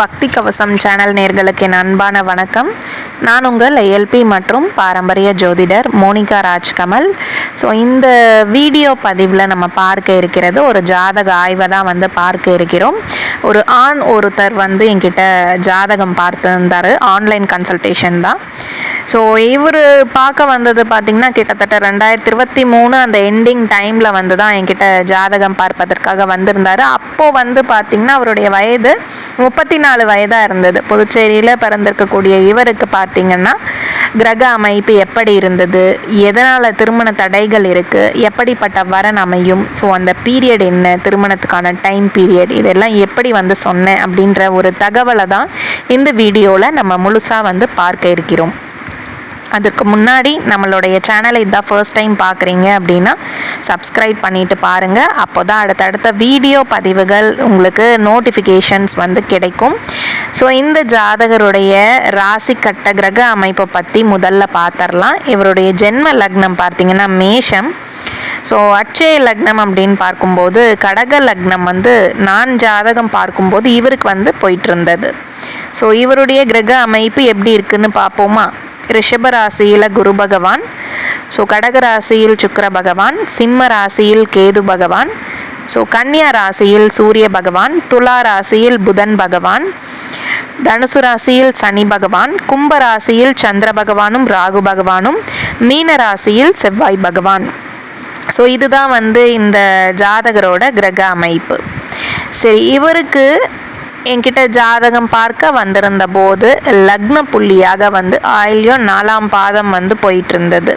பக்தி கவசம் சேனல் நேர்களுக்கு என் அன்பான வணக்கம். நான் உங்கள் எல்பி மற்றும் பாரம்பரிய ஜோதிடர் மோனிகா ராஜ்கமல். ஸோ இந்த வீடியோ பதிவில் நம்ம பார்க்க இருக்கிறது ஒரு ஜாதக ஆய்வை தான் வந்து பார்க்க இருக்கிறோம். ஒரு ஆண் ஒருத்தர் வந்து என்கிட்ட ஜாதகம் பார்த்துருந்தார். ஆன்லைன் கன்சல்டேஷன் தான். ஸோ இவர் பார்க்க வந்தது பார்த்திங்கன்னா கிட்டத்தட்ட ரெண்டாயிரத்தி இருபத்தி மூணு அந்த எண்டிங் டைமில் வந்து தான் என்கிட்ட ஜாதகம் பார்ப்பதற்காக வந்திருந்தார். அப்போது வந்து பார்த்திங்கன்னா அவருடைய வயது முப்பத்தி நாலு வயதாக இருந்தது. புதுச்சேரியில் பிறந்திருக்கக்கூடிய இவருக்கு பார்த்திங்கன்னா கிரக அமைப்பு எப்படி இருந்தது? எதனால் திருமண தடைகள் இருக்குது எப்படிப்பட்ட வரன் அமையும்? ஸோ அந்த பீரியட் என்ன? திருமணத்துக்கான டைம் பீரியட் இதெல்லாம் எப்படி வந்து சொன்னேன் அப்படின்ற ஒரு தகவலை தான் இந்த வீடியோவில் நம்ம முழுசாக வந்து பார்க்க இருக்கிறோம். அதுக்கு முன்னாடி நம்மளுடைய சேனலை இதான் ஃபர்ஸ்ட் டைம் பார்க்குறீங்க அப்படின்னா சப்ஸ்கிரைப் பண்ணிட்டு பாருங்கள் அப்போ தான் அடுத்தடுத்த வீடியோ பதிவுகள் உங்களுக்கு நோட்டிஃபிகேஷன்ஸ் வந்து கிடைக்கும். ஸோ இந்த ஜாதகருடைய ராசி கட்ட கிரக அமைப்பை பற்றி முதல்ல பார்த்துடலாம் இவருடைய ஜென்ம லக்னம் பார்த்தீங்கன்னா மேஷம். ஸோ அட்சய லக்னம் அப்படின்னு பார்க்கும்போது கடக லக்னம் வந்து நான் ஜாதகம் பார்க்கும்போது இவருக்கு வந்து போயிட்டு இருந்தது. ஸோ இவருடைய கிரக அமைப்பு எப்படி இருக்குன்னு பார்ப்போமா? ரிஷப ராசியில் குரு பகவான். ஸோ கடக ராசியில் சுக்கர பகவான் சிம்ம ராசியில் கேது பகவான். ஸோ கன்னியா ராசியில் சூரிய பகவான் துலா ராசியில் புதன் பகவான். தனுசு ராசியில் சனி பகவான் கும்ப ராசியில் சந்திர பகவானும் ராகு பகவானும் மீன ராசியில் செவ்வாய் பகவான். ஸோ இதுதான் வந்து இந்த ஜாதகரோட கிரக அமைப்பு. சரி இவருக்கு என்கிட்ட ஜாதகம் பார்க்க வந்திருந்த போது லக்ன புள்ளியாக வந்து ஆயில்யம் நாலாம் பாதம் வந்து போயிட்டு இருந்தது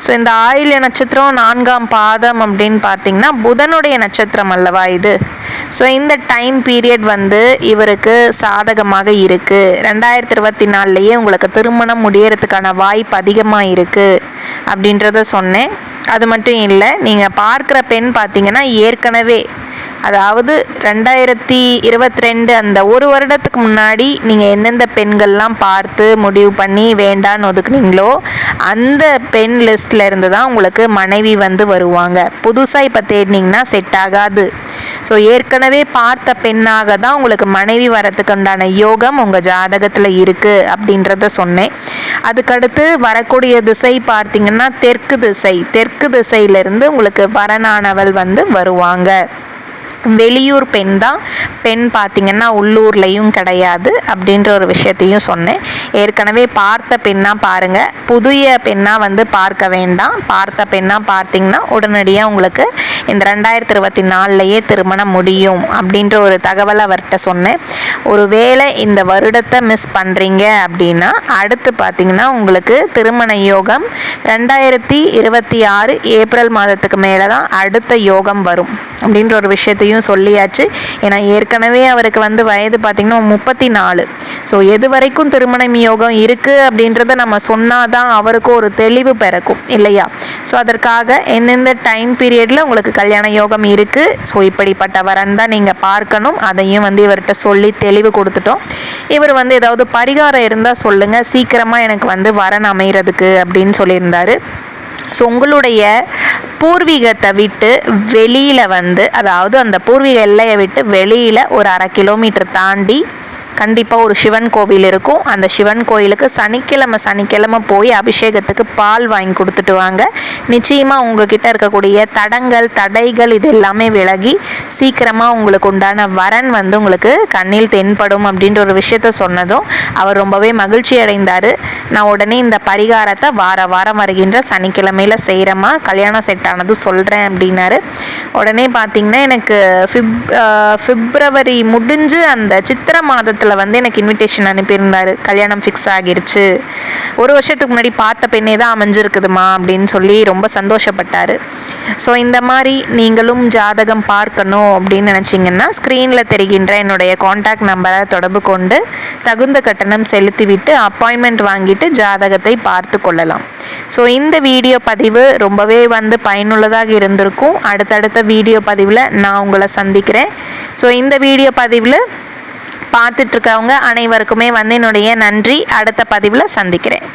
ஸோ இந்த ஆயில்ய நட்சத்திரம் நான்காம் பாதம் அப்படின்னு பார்த்தீங்கன்னா புதனுடைய நட்சத்திரம் அல்லவா இது? ஸோ இந்த டைம் பீரியட் வந்து இவருக்கு சாதகமாக இருக்குது ரெண்டாயிரத்தி இருபத்தி நாலுலேயே உங்களுக்கு திருமணம் முடியறதுக்கான வாய்ப்பு அதிகமாக இருக்குது அப்படின்றத சொன்னேன். அது மட்டும் இல்லை நீங்கள் பார்க்குற பெண் பார்த்தீங்கன்னா ஏற்கனவே அதாவது ரெண்டாயிரத்தி இருபத்தி ரெண்டு அந்த ஒரு வருடத்துக்கு முன்னாடி நீங்கள் எந்தெந்த பெண்கள்லாம் பார்த்து முடிவு பண்ணி வேண்டான்னு ஒதுக்குனீங்களோ அந்த பெண் லிஸ்ட்டில் இருந்து தான் உங்களுக்கு மனைவி வந்து வருவாங்க. புதுசாக இப்போ தேடினீங்கன்னா செட் ஆகாது. ஸோ ஏற்கனவே பார்த்த பெண்ணாக தான் உங்களுக்கு மனைவி வரத்துக்கு உண்டான யோகம் உங்கள் ஜாதகத்தில் இருக்குது அப்படின்றத சொன்னேன். அதுக்கடுத்து வரக்கூடிய திசை பார்த்தீங்கன்னா தெற்கு திசை. தெற்கு திசையிலிருந்து உங்களுக்கு வரனானவள் வந்து வருவாங்க. வெளியூர் பெண் தான். பெண் பார்த்திங்கன்னா உள்ளூர்லேயும் கிடையாது அப்படின்ற ஒரு விஷயத்தையும் சொன்னேன். ஏற்கனவே பார்த்த பெண்ணாக பாருங்கள் புதிய பெண்ணாக வந்து பார்க்க வேண்டாம். பார்த்த பெண்ணாக பார்த்திங்கன்னா உடனடியாக உங்களுக்கு இந்த ரெண்டாயிரத்தி இருபத்தி நாலுலையே திருமணம் முடியும் அப்படின்ற ஒரு தகவலை அவர்கிட்ட சொன்னேன். ஒரு வேளை இந்த வருடத்தை மிஸ் பண்ணுறீங்க அப்படின்னா அடுத்து பார்த்தீங்கன்னா உங்களுக்கு திருமண யோகம் ரெண்டாயிரத்தி இருபத்தி ஆறு ஏப்ரல் மாதத்துக்கு மேலே தான் அடுத்த யோகம் வரும் அப்படின்ற ஒரு விஷயத்தையும் சொல்லியாச்சு. ஏன்னா ஏற்கனவே அவருக்கு வந்து வயது பார்த்திங்கன்னா முப்பத்தி நாலு ஸோ எது வரைக்கும் திருமணம் யோகம் இருக்குது அப்படின்றத நம்ம சொன்னால் தான் அவருக்கும் ஒரு தெளிவு பிறக்கும் இல்லையா? ஸோ அதற்காக எந்தெந்த டைம் பீரியடில் உங்களுக்கு கல்யாண யோகம் இருக்குது ஸோ இப்படிப்பட்ட வரன் தான் நீங்கள் பார்க்கணும். அதையும் வந்து இவர்கிட்ட சொல்லி தெளிவு கொடுத்துட்டோம். இவர் வந்து ஏதாவது பரிகாரம் இருந்தால் சொல்லுங்கள் சீக்கிரமாக எனக்கு வந்து வரன் அமைகிறதுக்கு அப்படின்னு சொல்லியிருந்தாரு. ஸோ உங்களுடைய பூர்வீகத்தை விட்டு வெளியில் வந்து அதாவது அந்த பூர்வீக எல்லையை விட்டு வெளியில் ஒரு அரை கிலோமீட்டர் தாண்டி கண்டிப்பாக ஒரு சிவன் கோவில் இருக்கும். அந்த சிவன் கோயிலுக்கு சனிக்கிழமை சனிக்கிழமை போய் அபிஷேகத்துக்கு பால் வாங்கி கொடுத்துட்டு வாங்க. நிச்சயமாக உங்ககிட்ட இருக்கக்கூடிய தடங்கள் தடைகள் இது எல்லாமே விலகி சீக்கிரமாக உங்களுக்கு உண்டான வரன் வந்து உங்களுக்கு கண்ணில் தென்படும் அப்படின்ற ஒரு விஷயத்த சொன்னதும் அவர் ரொம்பவே மகிழ்ச்சி அடைந்தார். நான் உடனே இந்த பரிகாரத்தை வார வாரம் வருகின்ற சனிக்கிழமையில் செய்கிறேம்மா கல்யாணம் செட் ஆனது சொல்கிறேன் அப்படின்னாரு. உடனே பார்த்திங்கன்னா எனக்கு ஃபிப் ஃபிப்ரவரி முடிஞ்சு அந்த சித்திர மாதத்தில் மாதத்தில் வந்து எனக்கு இன்விடேஷன் அனுப்பியிருந்தார். கல்யாணம் ஃபிக்ஸ் ஆகிருச்சு. ஒரு வருஷத்துக்கு முன்னாடி பார்த்த பெண்ணே தான் அமைஞ்சிருக்குதுமா அப்படின்னு சொல்லி ரொம்ப சந்தோஷப்பட்டார். ஸோ இந்த மாதிரி நீங்களும் ஜாதகம் பார்க்கணும் அப்படின்னு நினச்சிங்கன்னா ஸ்க்ரீனில் தெரிகின்ற என்னுடைய காண்டாக்ட் நம்பரை தொடர்பு கொண்டு தகுந்த கட்டணம் செலுத்திவிட்டு அப்பாயின்மெண்ட் வாங்கிட்டு ஜாதகத்தை பார்த்து கொள்ளலாம். ஸோ இந்த வீடியோ பதிவு ரொம்பவே வந்து பயனுள்ளதாக இருந்திருக்கும். அடுத்தடுத்த வீடியோ பதிவில் நான் உங்களை சந்திக்கிறேன். ஸோ இந்த வீடியோ பதிவில் பார்த்துட்ருக்கவங்க அனைவருக்குமே வந்து என்னுடைய நன்றி. அடுத்த பதிவில் சந்திக்கிறேன்.